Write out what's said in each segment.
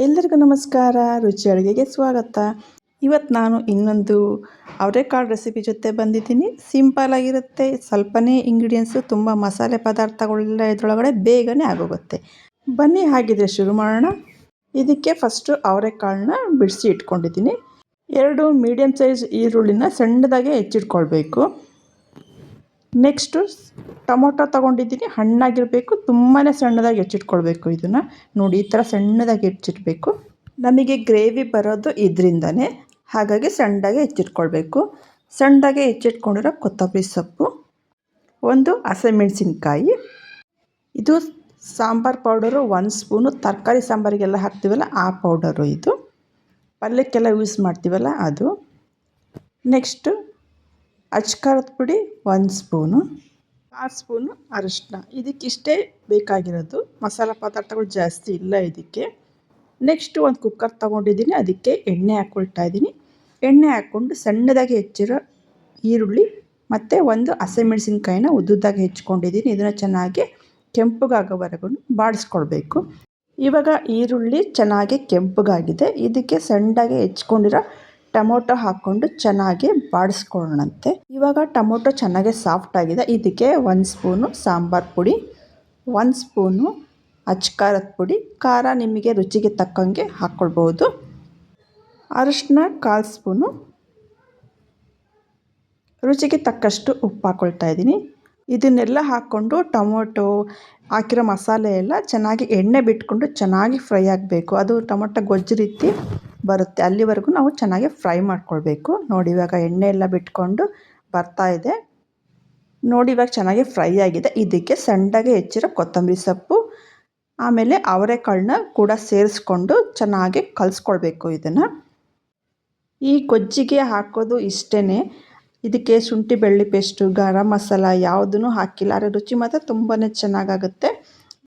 ಎಲ್ಲರಿಗೂ ನಮಸ್ಕಾರ. ರುಚಿ ಅಡುಗೆಗೆ ಸ್ವಾಗತ. ಇವತ್ತು ನಾನು ಇನ್ನೊಂದು ಅವರೆಕಾಳು ರೆಸಿಪಿ ಜೊತೆ ಬಂದಿದ್ದೀನಿ. ಸಿಂಪಲ್ ಆಗಿರುತ್ತೆ. ಸ್ವಲ್ಪನೇ ಇಂಗ್ರೀಡಿಯೆಂಟ್ಸು ತುಂಬ ಮಸಾಲೆ ಪದಾರ್ಥಗಳೆಲ್ಲ ಇದರೊಳಗಡೆ ಬೇಗನೆ ಆಗೋಗುತ್ತೆ. ಬನ್ನಿ ಹಾಗಿದ್ರೆ ಶುರು ಮಾಡೋಣ. ಇದಕ್ಕೆ ಫಸ್ಟು ಅವರೆಕಾಳನ್ನ ಬಿಡಿಸಿ ಇಟ್ಕೊಂಡಿದ್ದೀನಿ. ಎರಡು ಮೀಡಿಯಮ್ ಸೈಜ್ ಈರುಳ್ಳಿನ ಸಣ್ಣದಾಗೆ ಹೆಚ್ಚಿಟ್ಕೊಳ್ಬೇಕು. ನೆಕ್ಸ್ಟು ಟೊಮೊಟೊ ತೊಗೊಂಡಿದ್ದೀನಿ. ಹಣ್ಣಾಗಿರಬೇಕು. ತುಂಬಾ ಸಣ್ಣದಾಗಿ ಹೆಚ್ಚಿಟ್ಕೊಳ್ಬೇಕು ಇದನ್ನು. ನೋಡಿ, ಈ ಥರ ಸಣ್ಣದಾಗಿ ಹೆಚ್ಚಿಟ್ಬೇಕು. ನಮಗೆ ಗ್ರೇವಿ ಬರೋದು ಇದರಿಂದನೇ ಹಾಗಾಗಿ ಸಣ್ಣದಾಗೆ ಹೆಚ್ಚಿಟ್ಕೊಳ್ಬೇಕು. ಸಣ್ಣದಾಗೆ ಹೆಚ್ಚಿಟ್ಕೊಂಡಿರೋ ಕೊತ್ತಂಬರಿ ಸೊಪ್ಪು, ಒಂದು ಹಸಿಮೆಣಸಿನ್ಕಾಯಿ, ಇದು ಸಾಂಬಾರು ಪೌಡರು, ಒಂದು ಸ್ಪೂನು ತರಕಾರಿ ಸಾಂಬಾರಿಗೆಲ್ಲ ಹಾಕ್ತೀವಲ್ಲ, ಆ ಪೌಡರು ಇದು. ಪಲ್ಯಕ್ಕೆಲ್ಲ ಯೂಸ್ ಮಾಡ್ತೀವಲ್ಲ ಅದು. ನೆಕ್ಸ್ಟು ಅಚ್ಕಾರದ ಪುಡಿ ಒಂದು ಸ್ಪೂನು, ಆರು ಸ್ಪೂನು ಅರಿಶಿನ ಇದಕ್ಕಿಷ್ಟೇ ಬೇಕಾಗಿರೋದು. ಮಸಾಲೆ ಪದಾರ್ಥಗಳು ಜಾಸ್ತಿ ಇಲ್ಲ ಇದಕ್ಕೆ. ನೆಕ್ಸ್ಟು ಒಂದು ಕುಕ್ಕರ್ ತೊಗೊಂಡಿದ್ದೀನಿ. ಅದಕ್ಕೆ ಎಣ್ಣೆ ಹಾಕ್ಕೊಳ್ತಾ ಇದ್ದೀನಿ. ಎಣ್ಣೆ ಹಾಕ್ಕೊಂಡು ಸಣ್ಣದಾಗಿ ಹೆಚ್ಚಿರೋ ಈರುಳ್ಳಿ ಮತ್ತು ಒಂದು ಹಸಿಮೆಣ್ಸಿನ್ಕಾಯಿನ ಉದ್ದುದ್ದಾಗಿ ಹೆಚ್ಕೊಂಡಿದ್ದೀನಿ. ಇದನ್ನು ಚೆನ್ನಾಗಿ ಕೆಂಪಗಾಗೋವರೆಗೂ ಬಾಡಿಸ್ಕೊಳ್ಬೇಕು. ಇವಾಗ ಈರುಳ್ಳಿ ಚೆನ್ನಾಗಿ ಕೆಂಪಗಾಗಿದೆ. ಇದಕ್ಕೆ ಸಣ್ಣದಾಗಿ ಹೆಚ್ಕೊಂಡಿರೋ ಟೊಮೊಟೊ ಹಾಕ್ಕೊಂಡು ಚೆನ್ನಾಗಿ ಬಾಡಿಸ್ಕೊಳ್ಳೋಣಂತೆ. ಇವಾಗ ಟೊಮೊಟೊ ಚೆನ್ನಾಗಿ ಸಾಫ್ಟ್ ಆಗಿದೆ. ಇದಕ್ಕೆ ಒಂದು ಸ್ಪೂನು ಸಾಂಬಾರು ಪುಡಿ, ಒಂದು ಸ್ಪೂನು ಅಚ್ಕಾರದ ಪುಡಿ, ಖಾರ ನಿಮಗೆ ರುಚಿಗೆ ತಕ್ಕಂಗೆ ಹಾಕ್ಕೊಳ್ಬೋದು ಅರಿಶಿನ ಕಾಲು ಸ್ಪೂನು. ರುಚಿಗೆ ತಕ್ಕಷ್ಟು ಉಪ್ಪು ಹಾಕ್ಕೊಳ್ತಾ ಇದ್ದೀನಿ. ಇದನ್ನೆಲ್ಲ ಹಾಕ್ಕೊಂಡು ಟೊಮೊಟೊ ಹಾಕಿರೋ ಮಸಾಲೆ ಎಲ್ಲ ಚೆನ್ನಾಗಿ ಎಣ್ಣೆ ಬಿಟ್ಕೊಂಡು ಚೆನ್ನಾಗಿ ಫ್ರೈ ಆಗಬೇಕು. ಅದು ಟೊಮೊಟೊ ಗೊಜ್ಜು ರೀತಿ ಬರುತ್ತೆ. ಅಲ್ಲಿವರೆಗೂ ನಾವು ಚೆನ್ನಾಗಿ ಫ್ರೈ ಮಾಡ್ಕೊಳ್ಬೇಕು. ನೋಡಿ, ಇವಾಗ ಎಣ್ಣೆ ಎಲ್ಲ ಬಿಟ್ಕೊಂಡು ಬರ್ತಾ ಇದೆ. ನೋಡಿ, ಇವಾಗ ಚೆನ್ನಾಗಿ ಫ್ರೈ ಆಗಿದೆ. ಇದಕ್ಕೆ ಸಣ್ಣಗೆ ಹೆಚ್ಚಿರೋ ಕೊತ್ತಂಬರಿ ಸೊಪ್ಪು, ಆಮೇಲೆ ಅವರೆಕಾಳನ್ನ ಕೂಡ ಸೇರಿಸ್ಕೊಂಡು ಚೆನ್ನಾಗಿ ಕಲಿಸ್ಕೊಳ್ಬೇಕು ಇದನ್ನು. ಈ ಗೊಜ್ಜಿಗೆ ಹಾಕೋದು ಇಷ್ಟೇ ಇದಕ್ಕೆ ಶುಂಠಿ ಬೆಳ್ಳಿ ಪೇಸ್ಟು, ಗರಂ ಮಸಾಲ ಯಾವುದೂ ಹಾಕಿಲ್ಲ. ಆದರೆ ರುಚಿ ಮಾತ್ರ ತುಂಬಾ ಚೆನ್ನಾಗಾಗುತ್ತೆ.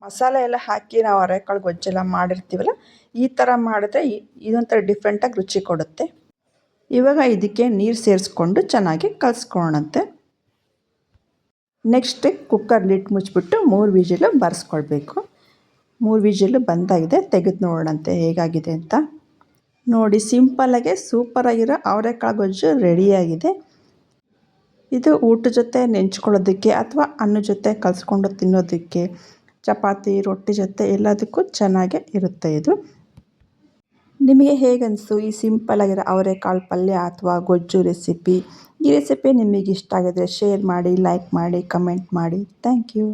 ಮಸಾಲೆ ಎಲ್ಲ ಹಾಕಿ ನಾವು ಅವರೆಕಾಳು ಗೊಜ್ಜೆಲ್ಲ ಮಾಡಿರ್ತೀವಲ್ಲ, ಈ ಥರ ಮಾಡಿದ್ರೆ ಇದೊಂಥರ ಡಿಫ್ರೆಂಟಾಗಿ ರುಚಿ ಕೊಡುತ್ತೆ. ಇವಾಗ ಇದಕ್ಕೆ ನೀರು ಸೇರಿಸ್ಕೊಂಡು ಚೆನ್ನಾಗಿ ಕಲಿಸ್ಕೊಳ್ಳೋಣಂತೆ. ನೆಕ್ಸ್ಟ್ ಕುಕ್ಕರ್ ಲಿಟ್ ಮುಚ್ಚಿಬಿಟ್ಟು ಮೂರು ವಿಜಿಲು ಬರೆಸ್ಕೊಳ್ಬೇಕು. ಮೂರು ವಿಜಿಲು ಬಂದಾಗಿದೆ, ತೆಗೆದು ನೋಡೋಣಂತೆ ಹೇಗಾಗಿದೆ ಅಂತ. ನೋಡಿ ಸಿಂಪಲ್ಲಾಗೆ ಸೂಪರಾಗಿರೋ ಅವರೆಕಾಳು ಗೊಜ್ಜು ರೆಡಿಯಾಗಿದೆ ಇದು ಊಟದ ಜೊತೆ ನೆಂಚ್ಕೊಳ್ಳೋದಕ್ಕೆ ಅಥವಾ ಅನ್ನ ಜೊತೆ ಕಲಿಸ್ಕೊಂಡು ತಿನ್ನೋದಕ್ಕೆ ಚಪಾತಿ, ರೊಟ್ಟಿ ಜೊತೆ ಎಲ್ಲದಕ್ಕೂ ಚೆನ್ನಾಗೇ ಇರುತ್ತೆ ಇದು. ನಿಮಗೆ ಹೇಗೆ ಅನಿಸ್ತು ಈ ಸಿಂಪಲ್ಲಾಗಿರೋ ಅವರೆಕಾಳು ಪಲ್ಯ ಅಥವಾ ಗೊಜ್ಜು ರೆಸಿಪಿ ಈ ರೆಸಿಪಿ ನಿಮಗೆ ಇಷ್ಟ ಆಗಿದ್ರೆ ಶೇರ್ ಮಾಡಿ ಲೈಕ್ ಮಾಡಿ ಕಮೆಂಟ್ ಮಾಡಿ. Thank you